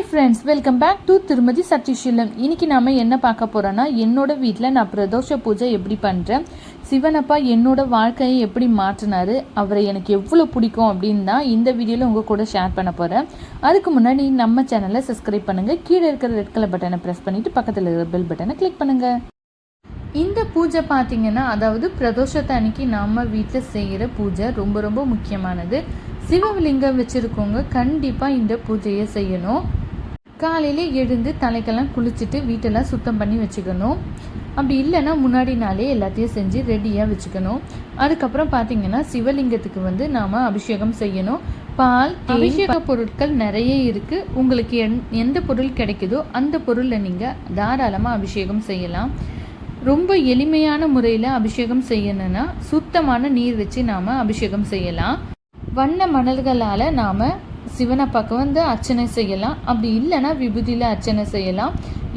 Hi friends welcome back to திருமதி சத்யஷீலம் இன்னைக்கு நாம் என்ன பார்க்க போகிறோன்னா என்னோட வீட்டில் நான் பிரதோஷ பூஜை எப்படி பண்ணுறேன் சிவனப்பா என்னோட வாழ்க்கையை எப்படி மாற்றினாரு அவரை எனக்கு எவ்வளோ பிடிக்கும் அப்படின்னு தான் இந்த வீடியோவில் உங்கள் கூட ஷேர் பண்ண போகிறேன் அதுக்கு முன்னாடி நம்ம சேனலை சப்ஸ்கிரைப் பண்ணுங்கள் கீழே இருக்கிற ரெட் கலர் பட்டனை ப்ரெஸ் பண்ணிவிட்டு பக்கத்தில் இருக்கிற பெல் பட்டனை கிளிக் பண்ணுங்கள் இந்த பூஜை பார்த்திங்கன்னா அதாவது பிரதோஷத்தை அன்னைக்கு நம்ம வீட்டில் செய்கிற பூஜை ரொம்ப ரொம்ப முக்கியமானது. சிவலிங்கம் வச்சுருக்கவங்க கண்டிப்பாக இந்த பூஜையை செய்யணும். காலையில எழுந்து தலைக்கெல்லாம் குளிச்சுட்டு வீட்டெல்லாம் சுத்தம் பண்ணி வச்சுக்கணும். அப்படி இல்லைன்னா முன்னாடி நாளே எல்லாத்தையும் செஞ்சு ரெடியாக வச்சுக்கணும். அதுக்கப்புறம் பார்த்தீங்கன்னா சிவலிங்கத்துக்கு வந்து நாம் அபிஷேகம் செய்யணும். பால் அபிஷேக பொருட்கள் நிறைய இருக்குது உங்களுக்கு எந் எந்த பொருள் கிடைக்குதோ அந்த பொருளில் நீங்கள் தாராளமாக அபிஷேகம் செய்யலாம். ரொம்ப எளிமையான முறையில் அபிஷேகம் செய்யணும்னா சுத்தமான நீர் வச்சு நாம் அபிஷேகம் செய்யலாம். வண்ண மணல்களால் நாம் சிவனப்பாக்கு வந்து அர்ச்சனை செய்யலாம். அப்படி இல்லைன்னா விபூதியில் அர்ச்சனை செய்யலாம்.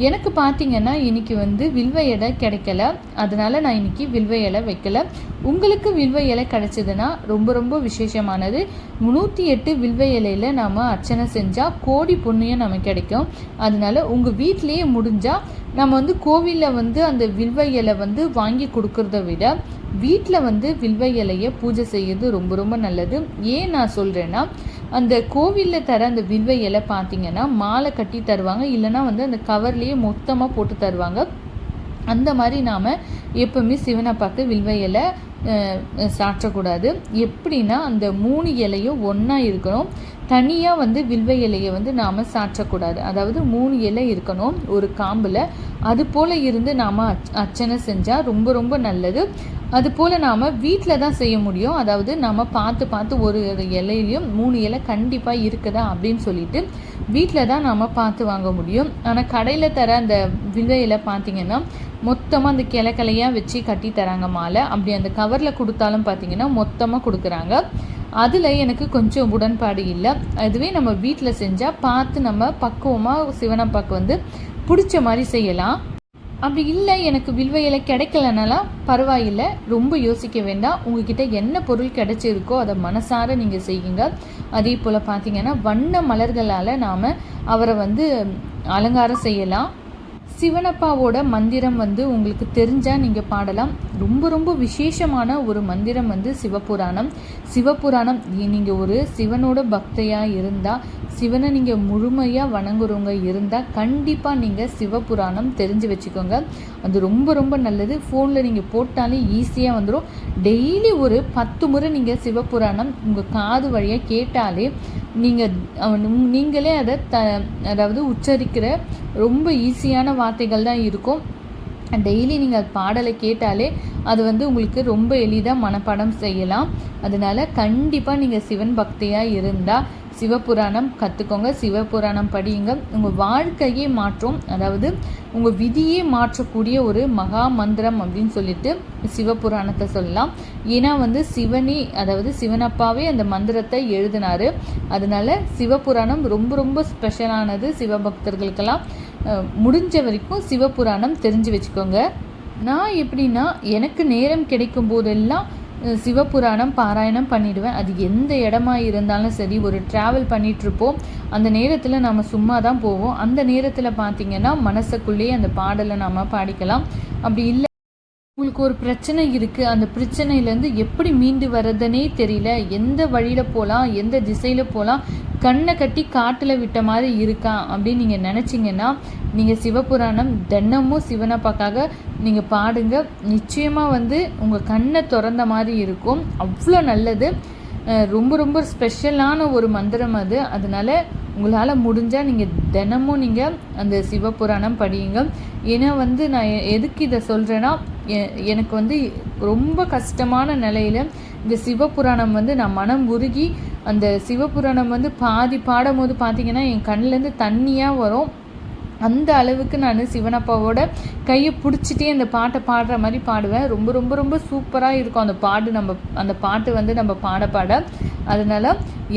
எனக்கு பார்த்தீங்கன்னா இன்னைக்கு வந்து வில்வ இலை கிடைக்கல. அதனால நான் இன்னைக்கு வில்வ இலை வைக்கல. உங்களுக்கு வில்வ இலை கிடைச்சதுன்னா ரொம்ப ரொம்ப விசேஷமானது. நூற்றி எட்டு வில்வ இலையில் நாம் அர்ச்சனை செஞ்சால் கோடி புண்ணியம் நமக்கு கிடைக்கும். அதனால உங்கள் வீட்டிலையே முடிஞ்சால் நம்ம வந்து கோவிலில் வந்து அந்த வில்வ இலை வந்து வாங்கி கொடுக்கறத விட வீட்டில் வந்து வில்வ இலையை பூஜை செய்யறது ரொம்ப ரொம்ப நல்லது. ஏன் நான் சொல்கிறேன்னா அந்த கோவிலில் தர அந்த வில்வ இலை பார்த்தீங்கன்னா மாலை கட்டி தருவாங்க. இல்லைன்னா வந்து அந்த கவர்லேயே மொத்தமாக போட்டு தருவாங்க. அந்த மாதிரி நாம் எப்பவுமே சிவனை பார்த்து வில்வ இலை சாற்றக்கூடாது. எப்படின்னா அந்த மூணு இலையும் ஒன்றா இருக்கணும். தனியாக வந்து வில்வ இலையை வந்து நாம் சாற்றக்கூடாது. அதாவது மூணு இலை இருக்கணும் ஒரு காம்பில். அது போல் இருந்து நாம் அர்ச்சனை செஞ்சால் ரொம்ப ரொம்ப நல்லது. அது போல் நாம் வீட்டில் தான் செய்ய முடியும். அதாவது நாம் பார்த்து பார்த்து ஒரு ஒரு இலையிலையும் மூணு இலை கண்டிப்பாக இருக்குதா அப்படின்னு சொல்லிட்டு வீட்டில் தான் நாம் பார்த்து வாங்க முடியும். ஆனால் கடையில் தர அந்த வில்வ இலை பார்த்தீங்கன்னா மொத்தமாக அந்த கிளக்கலையாக கிளையாக வச்சு கட்டி தராங்க மாலை. அப்படி அந்த கவரில் கொடுத்தாலும் பார்த்தீங்கன்னா மொத்தமாக கொடுக்குறாங்க. அதில் எனக்கு கொஞ்சம் உடன்பாடு இல்லை. அதுவே நம்ம வீட்டில் செஞ்சால் பார்த்து நம்ம பக்குவமாக சிவனப்பாக்கு வந்து பிடிச்ச மாதிரி செய்யலாம். அப்படி இல்லை எனக்கு வில்வ இலை கிடைக்கலனாலாம் பரவாயில்லை. ரொம்ப யோசிக்க வேண்டாம். உங்ககிட்ட என்ன பொருள் கிடைச்சிருக்கோ அதை மனசார நீங்கள் செய்யுங்க. அதே போல் பார்த்தீங்கன்னா வண்ண மலர்களால் நாம் அவரை வந்து அலங்காரம் செய்யலாம். சிவனப்பாவோட மந்திரம் வந்து உங்களுக்கு தெரிஞ்சால் நீங்கள் பாடலாம். ரொம்ப ரொம்ப விசேஷமான ஒரு மந்திரம் வந்து சிவபுராணம். சிவபுராணம் நீங்கள் ஒரு சிவனோட பக்தையாக இருந்தால் சிவனை நீங்கள் முழுமையாக வணங்குறவங்க இருந்தால் கண்டிப்பாக நீங்கள் சிவபுராணம் தெரிஞ்சு வச்சுக்கோங்க. அது ரொம்ப ரொம்ப நல்லது. ஃபோனில் நீங்கள் போட்டாலே ஈஸியாக வந்துடும் டெய்லி ஒரு பத்து முறை நீங்கள் சிவபுராணம் உங்கள் காது வழியாக கேட்டாலே நீங்கள் நீங்களே அதை த அதாவது உச்சரிக்கிற ரொம்ப ஈஸியான வார்த்தைகள் தான் இருக்கும். டெய்லி நீங்கள் பாடலை கேட்டாலே அது வந்து உங்களுக்கு ரொம்ப எளிதாக மனப்பாடம் செய்யலாம். அதனால கண்டிப்பாக நீங்கள் சிவன் பக்தியாக இருந்தால் சிவபுராணம் கற்றுக்கோங்க சிவபுராணம் படியுங்க உங்கள் வாழ்க்கையே மாற்றும் அதாவது உங்கள் விதியே மாற்றக்கூடிய ஒரு மகா மந்திரம் அப்படின்னு சொல்லிட்டு சிவபுராணத்தை சொல்லலாம். ஏன்னா வந்து சிவனி அதாவது சிவனப்பாவே அந்த மந்திரத்தை எழுதினார். அதனால சிவபுராணம் ரொம்ப ரொம்ப ஸ்பெஷலானது சிவபக்தர்களுக்கெல்லாம். முடிஞ்ச வரைக்கும் சிவபுராணம் தெரிஞ்சு வச்சுக்கோங்க. நான் எப்படின்னா எனக்கு நேரம் கிடைக்கும் போதெல்லாம் சிவபுராணம் பாராயணம் பண்ணிடுவேன். அது எந்த இடமா இருந்தாலும் சரி ஒரு ட்ராவல் பண்ணிகிட்ருப்போம் அந்த நேரத்தில் நம்ம சும்மா தான் போவோம். அந்த நேரத்தில் பார்த்தீங்கன்னா மனசுக்குள்ளேயே அந்த பாடலை நம்ம பாடிக்கலாம். அப்படி இல்லை உங்களுக்கு ஒரு பிரச்சனை இருக்குது அந்த பிரச்சனையிலேருந்து எப்படி மீண்டு வர்றதுனே தெரியல. எந்த வழியில் போகலாம் எந்த திசையில் போகலாம் கண்ணை கட்டி காட்டில் விட்ட மாதிரி இருக்கா அப்படின்னு நீங்கள் நினச்சிங்கன்னா நீங்கள் சிவபுராணம் தினமும் சிவனப்பாக்காக நீங்கள் பாடுங்க. நிச்சயமாக வந்து உங்கள் கண்ணை திறந்த மாதிரி இருக்கும். அவ்வளோ நல்லது. ரொம்ப ரொம்ப ஸ்பெஷலான ஒரு மந்திரம் அது. அதனால உங்களால் முடிஞ்சால் நீங்கள் தினமும் நீங்கள் அந்த சிவபுராணம் படியுங்க. ஏன்னா வந்து நான் எதுக்கு இதை சொல்கிறேன்னா எனக்கு வந்து ரொம்ப கஷ்டமான நிலையில் இந்த சிவபுராணம் வந்து நான் மனம் உருகி அந்த சிவபுராணம் வந்து பாதி பாடும்போது பார்த்தீங்கன்னா என் கண்ணுலேருந்து தண்ணியாக வரும். அந்த அளவுக்கு நான் சிவனப்பாவோட கையை பிடிச்சிட்டே அந்த பாட்டை பாடுற மாதிரி பாடுவேன். ரொம்ப ரொம்ப ரொம்ப சூப்பராக இருக்கும் அந்த பாட்டு நம்ம அந்த பாட்டு வந்து நம்ம பாட பாட. அதனால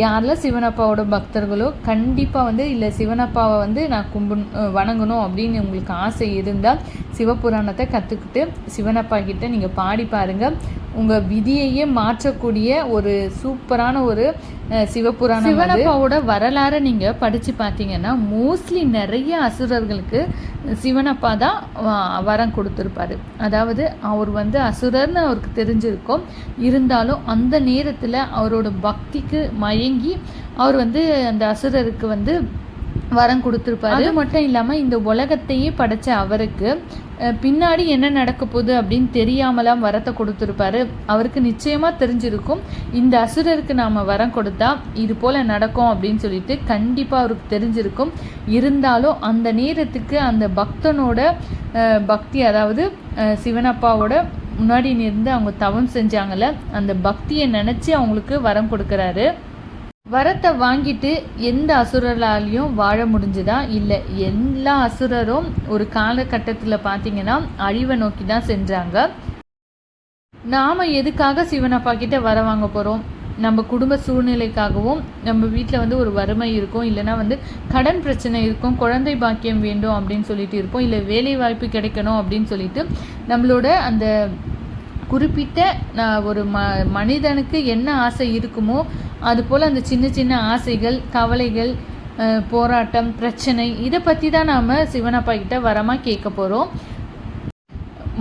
யாரெல்லாம் சிவனப்பாவோட பக்தர்களோ கண்டிப்பாக வந்து இல்லை சிவனப்பாவை வந்து நான் கும்பு வணங்கணும் அப்படின்னு உங்களுக்கு ஆசை இருந்தால் சிவபுராணத்தை கற்றுக்கிட்டு சிவனப்பா கிட்ட நீங்கள் பாடி பாருங்கள் உங்கள் விதியையே மாற்றக்கூடிய ஒரு சூப்பரான ஒரு சிவபுராணம் சிவனப்பாவோட வரலாறை நீங்கள் படித்து பார்த்தீங்கன்னா மோஸ்ட்லி நிறைய அசுரர்களுக்கு சிவனப்பா தான் வரம் கொடுத்துருப்பாரு. அதாவது அவர் வந்து அசுரர்னு அவருக்கு தெரிஞ்சிருக்கும். இருந்தாலும் அந்த நேரத்தில் அவரோட பக்திக்கு மயங்கி அவர் வந்து அந்த அசுரருக்கு வந்து வரம் கொடுத்துருப்பாரு. அது மட்டும் இல்லாமல் இந்த உலகத்தையே படைச்ச அவருக்கு பின்னாடி என்ன நடக்க போகுது அப்படின்னு தெரியாமலாம் வரத்தை கொடுத்துருப்பாரு. அவருக்கு நிச்சயமாக தெரிஞ்சிருக்கும். இந்த அசுரருக்கு நாம் வரம் கொடுத்தா இது போல் நடக்கும் அப்படின்னு சொல்லிட்டு கண்டிப்பாக அவருக்கு தெரிஞ்சிருக்கும். இருந்தாலும் அந்த நேரத்துக்கு அந்த பக்தனோட பக்தி அதாவது சிவனப்பாவோட முன்னாடி நின்று அவங்க தவம் செஞ்சாங்கல்ல அந்த பக்தியை நினச்சி அவங்களுக்கு வரம் கொடுக்குறாரு. வரத்தை வாங்கிட்டு எந்த அசுரராலையும் வாழ முடிஞ்சுதா? இல்லை எல்லா அசுரரும் ஒரு காலகட்டத்தில் பார்த்தீங்கன்னா அழிவை நோக்கி தான் சென்றாங்க. நாம் எதுக்காக சிவனப்பா கிட்ட வர வாங்க போகிறோம் நம்ம குடும்ப சூழ்நிலைக்காகவும் நம்ம வீட்டில் வந்து ஒரு வறுமை இருக்கும் இல்லைன்னா வந்து கடன் பிரச்சனை இருக்கும் குழந்தை பாக்கியம் வேண்டும் அப்படின்னு சொல்லிட்டு இருப்போம் இல்லை வேலை வாய்ப்பு கிடைக்கணும் அப்படின்னு சொல்லிட்டு நம்மளோட அந்த குறிப்பிட்ட நான் ஒரு ம மனிதனுக்கு என்ன ஆசை இருக்குமோ அது போல் அந்த சின்ன சின்ன ஆசைகள் கவலைகள் போராட்டம் பிரச்சனை இதை பற்றி தான் நாம் சிவனப்பா கிட்ட வரமாக கேட்க போகிறோம்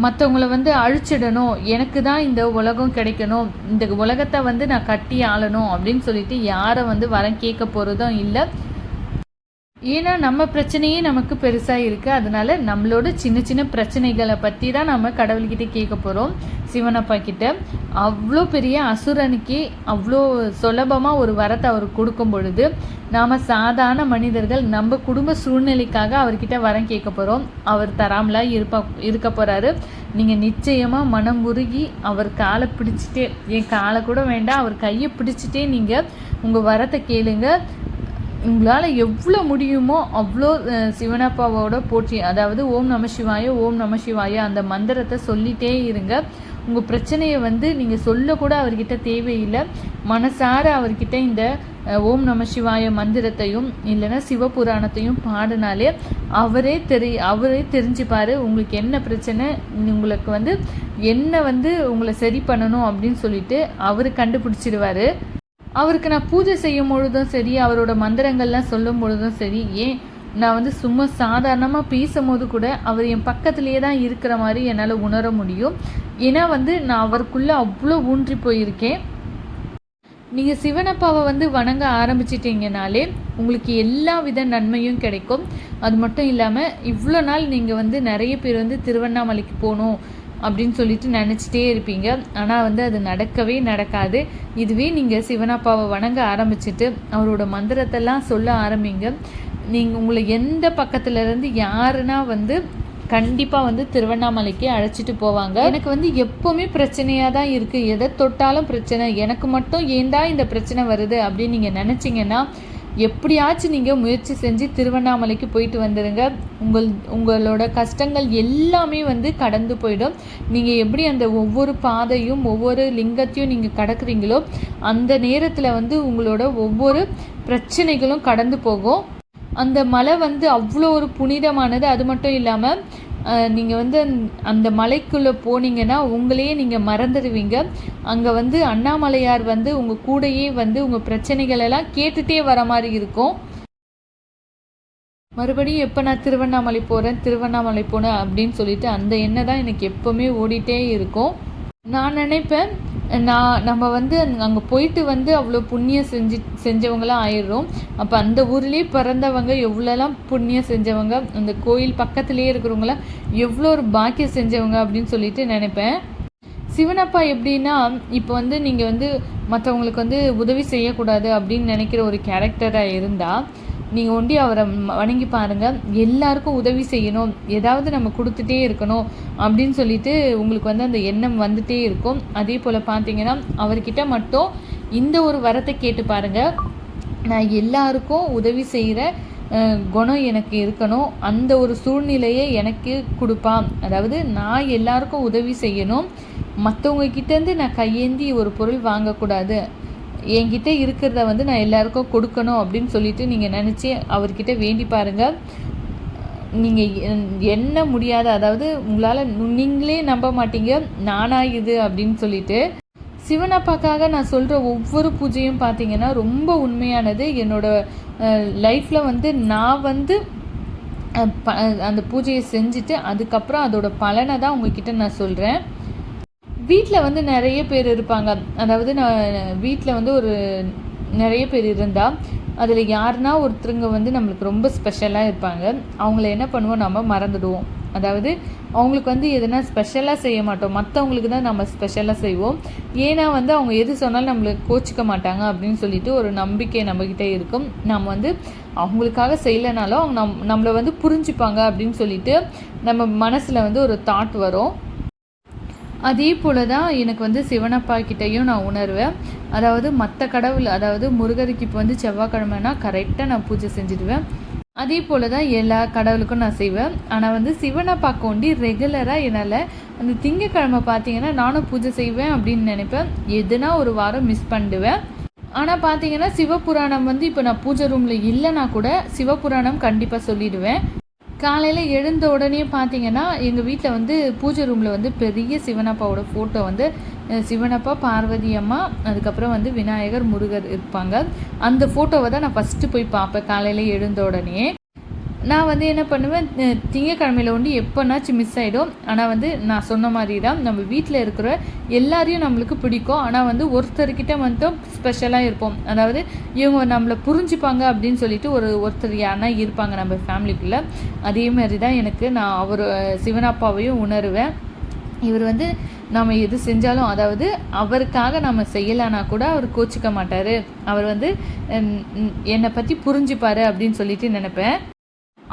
மற்றவங்கள வந்து அழிச்சிடணும் எனக்கு தான் இந்த உலகம் கிடைக்கணும் இந்த உலகத்தை வந்து நான் கட்டி ஆளணும் அப்படின்னு சொல்லிட்டு யாரை வந்து வரம் கேட்க போகிறதும் இல்லை. ஏன்னா நம்ம பிரச்சனையே நமக்கு பெருசாக இருக்குது அதனால நம்மளோட சின்ன சின்ன பிரச்சனைகளை பற்றி தான் நம்ம கடவுள்கிட்ட கேட்க போகிறோம் சிவனப்பா கிட்ட. அவ்வளோ பெரிய அசுரனுக்கே அவ்வளோ சுலபமாக ஒரு வரத்தை அவர் கொடுக்கும் பொழுது நாம் சாதாரண மனிதர்கள் நம்ம குடும்ப சூழ்நிலைக்காக அவர்கிட்ட வரம் கேட்க போகிறோம் அவர் தராமலா இருப்பா இருக்க போகிறாரு நீங்கள் நிச்சயமாக மனம் உருகி அவர் காலை பிடிச்சிட்டே என் காலை கூட வேண்டாம் அவர் கையை பிடிச்சிட்டே நீங்கள் உங்கள் வரத்தை கேளுங்க. உங்களால் எவ்வளோ முடியுமோ அவ்வளோ சிவனப்பாவோட போற்றி அதாவது ஓம் நம சிவாய ஓம் நம சிவாய அந்த மந்திரத்தை சொல்லிட்டே இருங்க. உங்கள் பிரச்சனையை வந்து நீங்கள் சொல்லக்கூட அவர்கிட்ட தேவையில்லை. மனசார அவர்கிட்ட இந்த ஓம் நம சிவாய மந்திரத்தையும் இல்லைன்னா சிவபுராணத்தையும் பாடினாலே அவரே தெரி அவரே தெரிஞ்சுப்பார். உங்களுக்கு என்ன பிரச்சனை உங்களுக்கு வந்து என்ன வந்து உங்களை சரி பண்ணணும் அப்படின்னு சொல்லிட்டு அவர் கண்டுபிடிச்சிடுவார் அவருக்கு நான் பூஜை செய்யும் பொழுதும் சரி அவரோட மந்திரங்கள்லாம் சொல்லும் பொழுதும் சரி ஏன் நான் வந்து சும்மா சாதாரணமாக பேசும்போது கூட அவர் என் பக்கத்துலேயே தான் இருக்கிற மாதிரி என்னால் உணர முடியும். ஏன்னா வந்து நான் அவருக்குள்ளே அவ்வளோ ஊன்றி போயிருக்கேன். நீங்கள் சிவனப்பாவை வந்து வணங்க ஆரம்பிச்சிட்டிங்கனாலே உங்களுக்கு எல்லா வித நன்மையும் கிடைக்கும். அது மட்டும் இல்லாமல் இவ்வளோ நாள் நீங்கள் வந்து நிறைய பேர் வந்து திருவண்ணாமலைக்கு போகணும் அப்படின்னு சொல்லிட்டு நினச்சிட்டே இருப்பீங்க. ஆனால் வந்து அது நடக்கவே நடக்காது. இதுவே நீங்கள் சிவனப்பாவை வணங்க ஆரம்பிச்சிட்டு அவரோட மந்திரத்தெல்லாம் சொல்ல ஆரம்பிங்க. நீங்கள் உங்களை எந்த பக்கத்துலேருந்து யாருன்னா வந்து கண்டிப்பாக வந்து திருவண்ணாமலைக்கு அழைச்சிட்டு போவாங்க. எனக்கு வந்து எப்போவுமே பிரச்சனையாக தான் இருக்குது எதை தொட்டாலும் பிரச்சனை. எனக்கு மட்டும் ஏன்டா இந்த பிரச்சனை வருது அப்படின்னு நீங்கள் நினச்சிங்கன்னா எப்படியாச்சும் நீங்கள் முயற்சி செஞ்சு திருவண்ணாமலைக்கு போயிட்டு வந்துடுங்க உங்கள் உங்களோட கஷ்டங்கள் எல்லாமே வந்து கடந்து போயிடும். நீங்கள் எப்படி அந்த ஒவ்வொரு பாதையும் ஒவ்வொரு லிங்கத்தையும் நீங்கள் கடக்குறீங்களோ அந்த நேரத்தில் வந்து உங்களோட ஒவ்வொரு பிரச்சனைகளும் கடந்து போகும். அந்த மலை வந்து அவ்வளோ ஒரு புனிதமானது. அது மட்டும் இல்லாமல் நீங்கள் வந்து அந்த- அந்த மலைக்குள்ளே போனீங்கன்னா உங்களையே நீங்கள் மறந்துடுவீங்க. அங்கே வந்து அண்ணாமலையார் வந்து உங்கள் கூடயே வந்து உங்கள் பிரச்சனைகள் எல்லாம் கேட்டுட்டே வர மாதிரி இருக்கும். மறுபடியும் எப்போ நான் திருவண்ணாமலை போகிறேன் திருவண்ணாமலை போனேன் அப்படின்னு சொல்லிட்டு அந்த எண்ணெய் தான் எனக்கு எப்போவுமே ஓடிட்டே இருக்கும். நான் நினைப்பேன் நான் நம்ம வந்து அங்கே போயிட்டு வந்து அவ்வளோ புண்ணியம் செஞ்சு செஞ்சவங்களாம் ஆயிடுறோம். அப்போ அந்த ஊர்லேயே பிறந்தவங்க எவ்வளோலாம் புண்ணியம் செஞ்சவங்க அந்த கோயில் பக்கத்துலேயே இருக்கிறவங்களாம் எவ்வளோ ஒரு பாக்கியம் செஞ்சவங்க அப்படின்னு சொல்லிட்டு நினைப்பேன். சிவனப்பா எப்படின்னா இப்போ வந்து நீங்கள் வந்து மற்றவங்களுக்கு வந்து உதவி செய்யக்கூடாது அப்படின்னு நினைக்கிற ஒரு கேரக்டராக இருந்தால் நீங்கள் ஒண்டி அவரை வணங்கி பாருங்கள் எல்லாருக்கும் உதவி செய்யணும். ஏதாவது நம்ம கொடுத்துட்டே இருக்கணும் அப்படின்னு சொல்லிட்டு உங்களுக்கு வந்து அந்த எண்ணம் வந்துட்டே இருக்கும். அதே போல் பார்த்தீங்கன்னா அவர்கிட்ட மட்டும் இந்த ஒரு வரத்தை கேட்டு பாருங்கள் நான் எல்லாருக்கும் உதவி செய்கிற குணம் எனக்கு இருக்கணும். அந்த ஒரு சூழ்நிலையை எனக்கு கொடுப்பான் அதாவது நான் எல்லாருக்கும் உதவி செய்யணும். மற்றவங்க கிட்டேருந்து நான் கையேந்தி ஒரு பொருள் வாங்கக்கூடாது. என்கிட்ட இருக்கிறத வந்து நான் எல்லாருக்கும் கொடுக்கணும் அப்படின்னு சொல்லிட்டு நீங்கள் நினச்சி அவர்கிட்ட வேண்டி பாருங்கள் நீங்கள் என்ன முடியாத அதாவது உங்களால் நீங்களே நம்ப மாட்டீங்க. நானா இது அப்படின்னு சொல்லிட்டு சிவனப்பாக்காக நான் சொல்கிற ஒவ்வொரு பூஜையும் பார்த்தீங்கன்னா ரொம்ப உண்மையானது. என்னோட லைஃப்பில் வந்து நான் வந்து ப- அந்த பூஜையை செஞ்சுட்டு அதுக்கப்புறம் அதோட பலனை தான் உங்ககிட்ட நான் சொல்கிறேன் வீட்டில் வந்து நிறைய பேர் இருப்பாங்க. அதாவது நான் வீட்டில் வந்து ஒரு நிறைய பேர் இருந்தால் அதில் யாருன்னா ஒருத்தருங்க வந்து நம்மளுக்கு ரொம்ப ஸ்பெஷலாக இருப்பாங்க. அவங்கள என்ன பண்ணுவோம் நம்ம மறந்துடுவோம். அதாவது அவங்களுக்கு வந்து எதுனா ஸ்பெஷலாக செய்ய மாட்டோம். மற்றவங்களுக்கு தான் நம்ம ஸ்பெஷலாக செய்வோம். ஏன்னா வந்து அவங்க எது சொன்னாலும் நம்மளுக்கு கோச்சிக்க மாட்டாங்க அப்படின்னு சொல்லிட்டு ஒரு நம்பிக்கை நம்மக்கிட்ட இருக்கும். நம்ம வந்து அவங்களுக்காக செய்யலைனாலும் அவங்க நம் நம்மளை வந்து புரிஞ்சுப்பாங்க அப்படின்னு சொல்லிட்டு நம்ம மனசில் வந்து ஒரு தாட் வரும். அதே போல தான் எனக்கு வந்து சிவனப்பா கிட்டேயும் நான் உணர்வேன். அதாவது மற்ற கடவுள் அதாவது முருகருக்கு இப்போ வந்து செவ்வாய்க்கிழமைனா கரெக்டாக நான் பூஜை செஞ்சுடுவேன். அதே போல தான் எல்லா கடவுளுக்கும் நான் செய்வேன். ஆனால் வந்து சிவனப்பாக்கு ஒண்டி ரெகுலராக என்னால் அந்த திங்கக்கிழமை பார்த்தீங்கன்னா நானும் பூஜை செய்வேன் அப்படின்னு நினைப்பேன். எதுனா ஒரு வாரம் மிஸ் பண்ணிடுவேன் ஆனால் பார்த்தீங்கன்னா சிவபுராணம் வந்து இப்போ நான் பூஜை ரூமில் இல்லைனா கூட சிவபுராணம் கண்டிப்பாக சொல்லிடுவேன். காலையில் எழுந்த உடனே பார்த்தீங்கன்னா எங்கள் வீட்டில் வந்து பூஜை ரூமில் வந்து பெரிய சிவனப்பாவோட ஃபோட்டோ வந்து சிவனப்பா பார்வதி அம்மா அதுக்கப்புறம் வந்து விநாயகர் முருகர் இருப்பாங்க. அந்த ஃபோட்டோவை தான் நான் ஃபஸ்ட்டு போய் பார்ப்பேன் காலையில் எழுந்த உடனே. நான் வந்து என்ன பண்ணுவேன் திங்கக்கிழமையில் ஒன்று எப்போனாச்சும் மிஸ் ஆகிடும் ஆனால் வந்து நான் சொன்ன மாதிரி தான் நம்ம வீட்டில் இருக்கிற எல்லாரையும் நம்மளுக்கு பிடிக்கும். ஆனால் வந்து ஒருத்தர்கிட்ட மட்டும் ஸ்பெஷலாக இருப்போம். அதாவது இவங்க நம்மளை புரிஞ்சுப்பாங்க அப்படின்னு சொல்லிட்டு ஒரு ஒருத்தர் யாருனா இருப்பாங்க நம்ம ஃபேமிலிக்குள்ளே. அதே மாதிரி தான் எனக்கு நான் அவர் சிவனப்பாவையும் உணருவேன். இவர் வந்து நம்ம எது செஞ்சாலும் அதாவது அவருக்காக நம்ம செய்யலைன்னா கூட அவர் கோச்சிக்க மாட்டார். அவர் வந்து என்னை பற்றி புரிஞ்சுப்பார் அப்படின்னு சொல்லிட்டு நினைப்பேன்.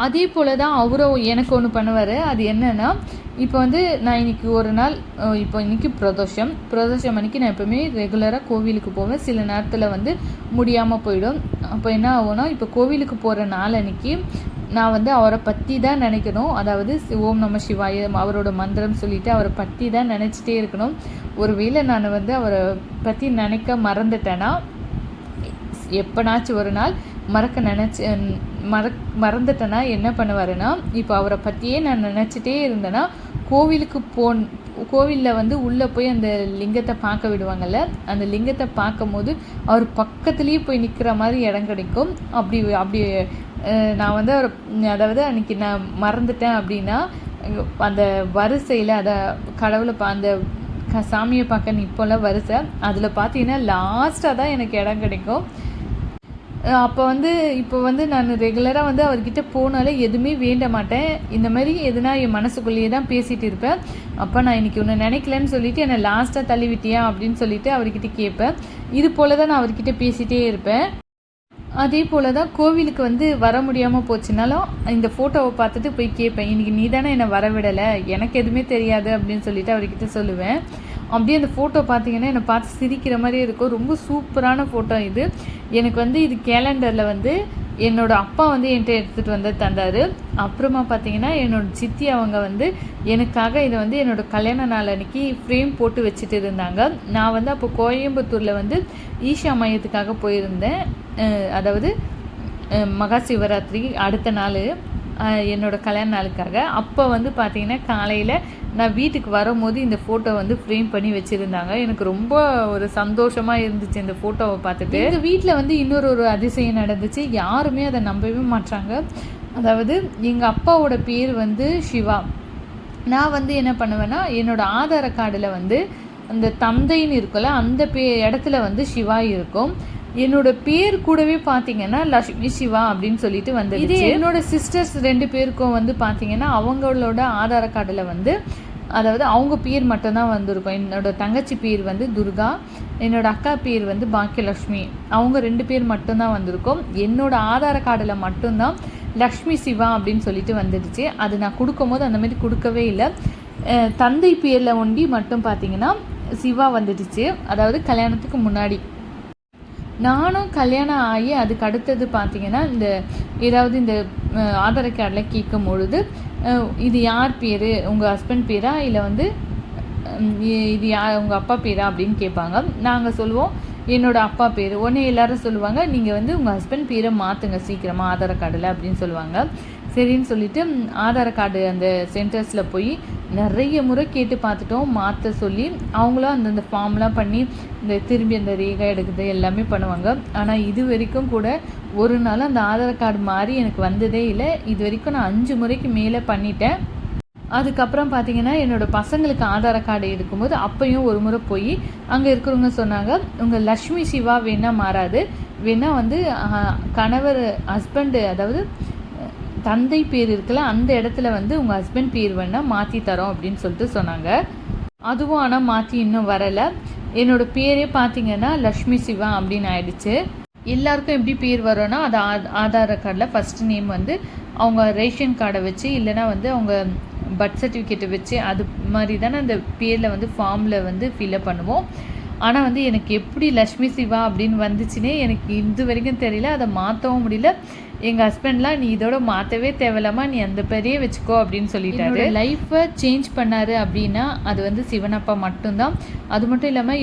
அதே போல தான் அவரும் எனக்கு ஒன்று பண்ணுவார். அது என்னென்னா இப்போ வந்து நான் இன்னைக்கு ஒரு நாள் இப்போ இன்னைக்கு பிரதோஷம். பிரதோஷம் அன்றைக்கி நான் எப்போவுமே ரெகுலராக கோவிலுக்கு போவேன். சில நேரத்தில் வந்து முடியாமல் போயிடும். அப்போ என்ன ஆகும்னா இப்போ கோவிலுக்கு போகிற நாள் அன்னைக்கு நான் வந்து அவரை பற்றி தான் நினைக்கணும். அதாவது ஓம் நம சிவாய அவரோட மந்திரம் சொல்லிட்டு அவரை பற்றி தான் நினச்சிட்டே இருக்கணும். ஒருவேளை நான் வந்து அவரை பற்றி நினைக்க மறந்துட்டேன்னா எப்போனாச்சும் ஒரு நாள் மறக்க நினச்சி மற மறந்துட்டேன்னா என்ன பண்ணுவாருன்னா இப்போ அவரை பற்றியே நான் நினச்சிட்டே இருந்தேன்னா கோவிலுக்கு போன் கோவிலில் வந்து உள்ளே போய் அந்த லிங்கத்தை பார்க்க விடுவாங்கல்ல அந்த லிங்கத்தை பார்க்கும்போது அவர் பக்கத்துலேயே போய் நிற்கிற மாதிரி இடம் கிடைக்கும். அப்படி அப்படி நான் வந்து அவர் அதாவது அன்னைக்கு நான் மறந்துட்டேன் அப்படின்னா அந்த வரிசையில் அதை கடவுளை பா அந்த க- சாமியை பார்க்க நிற்போம்ல வரிசை அதில் பார்த்தீங்கன்னா லாஸ்ட்டாக தான் எனக்கு இடம் கிடைக்கும். அப்போ வந்து இப்போ வந்து நான் ரெகுலராக வந்து அவர்கிட்ட போனாலே எதுவுமே வேண்ட மாட்டேன். இந்த மாதிரி எதுனா என் மனசுக்குள்ளேயே தான் பேசிகிட்டு இருப்பேன். அப்போ நான் இன்னைக்கு ஒன்று நினைக்கலன்னு சொல்லிட்டு என்னை லாஸ்ட்டாக தள்ளி விட்டியா அப்படின்னு சொல்லிட்டு அவர்கிட்ட கேட்பேன். இது போல தான் நான் அவர்கிட்ட பேசிகிட்டே இருப்பேன். அதே போல தான் கோவிலுக்கு வந்து வர முடியாமல் போச்சுனாலும் இந்த ஃபோட்டோவை பார்த்துட்டு போய் கேட்பேன். இன்றைக்கி நீ தானே என்னை வரவிடலை. எனக்கு எதுவுமே தெரியாது அப்படின்னு சொல்லிட்டு அவர்கிட்ட சொல்லுவேன். அப்படியே அந்த ஃபோட்டோ பார்த்தீங்கன்னா என்னை பார்த்து சிரிக்கிற மாதிரியே இருக்கும். ரொம்ப சூப்பரான ஃபோட்டோ இது. எனக்கு வந்து இது கேலண்டரில் வந்து என்னோட அப்பா வந்து என்கிட்ட எடுத்துகிட்டு வந்து தந்தார். அப்புறமா பார்த்தீங்கன்னா என்னோட சித்தி அவங்க வந்து எனக்காக இதை வந்து என்னோட கல்யாண நாள் அன்னைக்கு ஃப்ரேம் போட்டு வச்சுட்டு இருந்தாங்க. நான் வந்து அப்போ கோயம்புத்தூரில் வந்து ஈஷா மையத்துக்காக போயிருந்தேன். அதாவது மகா சிவராத்திரி அடுத்த நாள். என்னோடய கல்யாண நாளுக்காக. அப்போ வந்து பார்த்தீங்கன்னா காலையில் நான் வீட்டுக்கு வரும்போது இந்த ஃபோட்டோ வந்து ஃப்ரேம் பண்ணி வச்சுருந்தாங்க. எனக்கு ரொம்ப ஒரு சந்தோஷமாக இருந்துச்சு இந்த ஃபோட்டோவை பார்த்துட்டு. எங்கள் வீட்டில் வந்து இன்னொரு ஒரு அதிசயம் நடந்துச்சு. யாருமே அதை நம்பவே மாட்டாங்க அதாவது எங்கள் அப்பாவோட பேர் வந்து சிவா. நான் வந்து என்ன பண்ணுவேன்னா என்னோடய ஆதார கார்டில் வந்து அந்த தந்தைன்னு இருக்குல்ல அந்த பே இடத்துல வந்து சிவா இருக்கும். என்னோட பேர் கூடவே பார்த்தீங்கன்னா லக்ஷ்மி சிவா அப்படின்னு சொல்லிட்டு வந்து இது என்னோட சிஸ்டர்ஸ் ரெண்டு பேருக்கும் வந்து பார்த்தீங்கன்னா அவங்களோட ஆதார கார்டில் வந்து அதாவது அவங்க பேர் மட்டும்தான் வந்திருக்கும். என்னோட தங்கச்சி பேர் வந்து துர்கா என்னோட அக்கா பேர் வந்து பாக்கியலக்ஷ்மி அவங்க ரெண்டு பேர் மட்டும்தான் வந்திருக்கும். என்னோட ஆதார கார்டில் மட்டும்தான் லக்ஷ்மி சிவா அப்படின்னு சொல்லிட்டு வந்துடுச்சு. அது நான் கொடுக்கும்போது அந்த மாதிரி கொடுக்கவே இல்லை. தந்தை பேரில் ஒண்டி மட்டும் பார்த்தீங்கன்னா சிவா வந்துடுச்சு. அதாவது கல்யாணத்துக்கு முன்னாடி. நானும் கல்யாணம் ஆகி அதுக்கு அடுத்தது பார்த்தீங்கன்னா இந்த ஏதாவது இந்த ஆதார் கார்டில் கேட்கும் பொழுது இது யார் பேர்? உங்கள் ஹஸ்பண்ட் பேரா? இல்லை வந்து இது யார் உங்கள் அப்பா பேரா? அப்படின்னு கேட்பாங்க. நாங்கள் சொல்லுவோம் என்னோடய அப்பா பேர். உடனே எல்லாரும் சொல்லுவாங்க நீங்கள் வந்து உங்கள் ஹஸ்பண்ட் பேரை மாற்றுங்க சீக்கிரமாக ஆதார் கார்டில் அப்படின்னு சொல்லுவாங்க. சரின்னு சொல்லிட்டு ஆதார் கார்டு அந்த சென்டர்ஸில் போய் நிறைய முறை கேட்டு பார்த்துட்டோம் மாற்ற சொல்லி அவங்களும் அந்தந்த ஃபார்ம்லாம் பண்ணி இந்த திரும்பி அந்த ரேகா எடுக்குது எல்லாமே பண்ணுவாங்க. ஆனால் இது வரைக்கும் கூட ஒரு நாள் அந்த ஆதார் கார்டு மாதிரி எனக்கு வந்ததே இல்லை. இது வரைக்கும் நான் அஞ்சு முறைக்கு மேலே பண்ணிட்டேன். அதுக்கப்புறம் பார்த்தீங்கன்னா என்னோட பசங்களுக்கு ஆதார் கார்டு எடுக்கும்போது அப்பையும் ஒரு முறை போய் அங்கே இருக்கிறவங்க சொன்னாங்க உங்கள் லக்ஷ்மி சிவா வேணால் மாறாது. வேணால் வந்து கணவர் ஹஸ்பண்டு அதாவது தந்தை பேர் இருக்குல்ல அந்த இடத்துல வந்து உங்கள் ஹஸ்பண்ட் பேர் வேணால் மாற்றி தரோம் அப்படின்னு சொல்லிட்டு சொன்னாங்க. அதுவும் ஆனால் மாற்றி இன்னும் வரலை. என்னோடய பேரே பார்த்தீங்கன்னா லக்ஷ்மி சிவா அப்படின்னு ஆயிடுச்சு. எல்லாருக்கும் எப்படி பேர் வரும்னா அது ஆ- ஆதார் கார்டில் ஃபஸ்ட்டு நேம் வந்து அவங்க ரேஷன் கார்டை வச்சு இல்லைன்னா வந்து அவங்க பர்த் சர்டிஃபிகேட்டை வச்சு அது மாதிரி தானே அந்த பேரில் வந்து ஃபார்மில் வந்து ஃபில்அப் பண்ணுவோம். ஆனால் வந்து எனக்கு எப்படி லக்ஷ்மி சிவா அப்படின்னு வந்துச்சுன்னே எனக்கு இது வரைக்கும் தெரியல. அதை மாற்றவும் முடியல. எங்கள் ஹஸ்பண்ட்லாம் நீ இதோட மாற்றவே தேவையில்லாமா நீ அந்த பெரிய வச்சுக்கோ அப்படின்னு சொல்லிட்டாரு. லைஃப்பை சேஞ்ச் பண்ணாரு அப்படின்னா அது வந்து சிவனப்பா மட்டும்தான். அது மட்டும் இல்லாமல்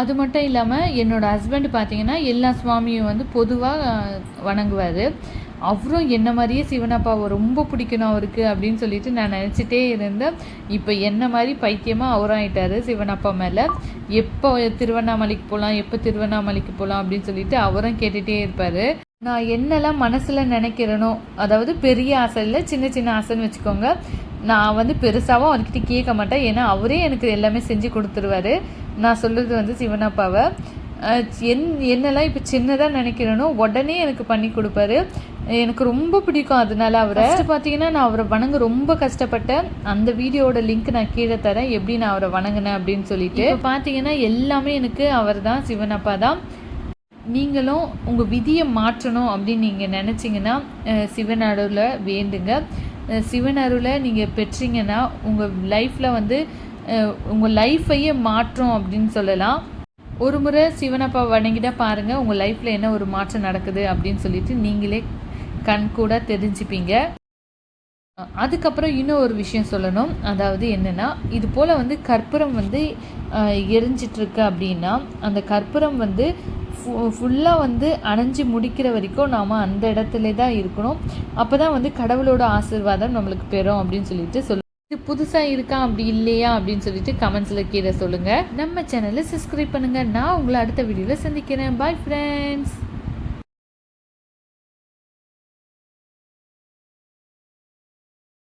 அது மட்டும் இல்லாமல் என்னோட ஹஸ்பண்ட் பார்த்தீங்கன்னா எல்லா சுவாமியும் வந்து பொதுவாக வணங்குவார். அவரும் என்ன மாதிரியே சிவனப்பாவை ரொம்ப பிடிக்கணும் அவருக்கு அப்படின்னு சொல்லிட்டு நான் நினச்சிட்டே இருந்தேன். இப்போ என்ன மாதிரி பைத்தியமாக அவரும் ஆயிட்டாரு சிவனப்பா மேலே. எப்போ திருவண்ணாமலைக்கு போகலாம் எப்போ திருவண்ணாமலைக்கு போகலாம் அப்படின்னு சொல்லிட்டு அவரும் கேட்டுகிட்டே இருப்பார். நான் என்னெல்லாம் மனசில் நினைக்கிறேனோ அதாவது பெரிய ஆசை இல்லை சின்ன சின்ன ஆசைன்னு வச்சுக்கோங்க. நான் வந்து பெருசாகவும் அவர்கிட்ட கேட்க மாட்டேன். ஏன்னா அவரே எனக்கு எல்லாமே செஞ்சு கொடுத்துருவாரு. நான் சொல்கிறது வந்து சிவனப்பாவை. என் என்னெல்லாம் இப்போ சின்னதாக நினைக்கிறேனோ உடனே எனக்கு பண்ணி கொடுப்பாரு. எனக்கு ரொம்ப பிடிக்கும் அதனால அவரை. பார்த்தீங்கன்னா நான் அவரை வணங்க ரொம்ப கஷ்டப்பட்டேன். அந்த வீடியோட லிங்க் நான் கீழே தரேன். எப்படி நான் அவரை வணங்கினேன் அப்படின்னு சொல்லிட்டு. இப்போ பார்த்தீங்கன்னா எல்லாமே எனக்கு அவர் தான் சிவனப்பா தான். நீங்களும் உங்கள் விதியை மாற்றணும் அப்படின்னு நீங்கள் நினச்சிங்கன்னா அஹ், சிவன் அருளை வேண்டுங்க. சிவன் அருளை நீங்கள் பெற்றீங்கன்னா உங்கள் லைஃப்பில் வந்து உங்கள் லைஃப்பையே மாற்றும் அப்படின்னு சொல்லலாம். ஒரு முறை சிவனப்பா வணங்கிட்டா பாருங்கள் உங்கள் லைஃப்பில் என்ன ஒரு மாற்றம் நடக்குது அப்படின்னு சொல்லிட்டு நீங்களே கண் கூட தெரிஞ்சுப்பீங்க. அதுக்கப்புறம் இன்னும் ஒரு விஷயம் சொல்லணும். அதாவது என்னென்னா இது போல் வந்து கற்பூரம் வந்து எரிஞ்சிட்ருக்கு அப்படின்னா அந்த கற்பூரம் வந்து ஃபுல்லாக வந்து அணைஞ்சு முடிக்கிற வரைக்கும் நாம் அந்த இடத்துல தான் இருக்கணும். அப்போ தான் வந்து கடவுளோட ஆசீர்வாதம் நம்மளுக்கு பெறும் அப்படின்னு சொல்லிட்டு சொல்லு இது புதுசாக இருக்கா அப்படி இல்லையா அப்படின்னு சொல்லிட்டு கமெண்ட்ஸில் கீழே சொல்லுங்கள் நம்ம சேனலை சப்ஸ்கிரைப் பண்ணுங்கள் நான் உங்களை அடுத்த வீடியோவில் சந்திக்கிறேன். Bye friends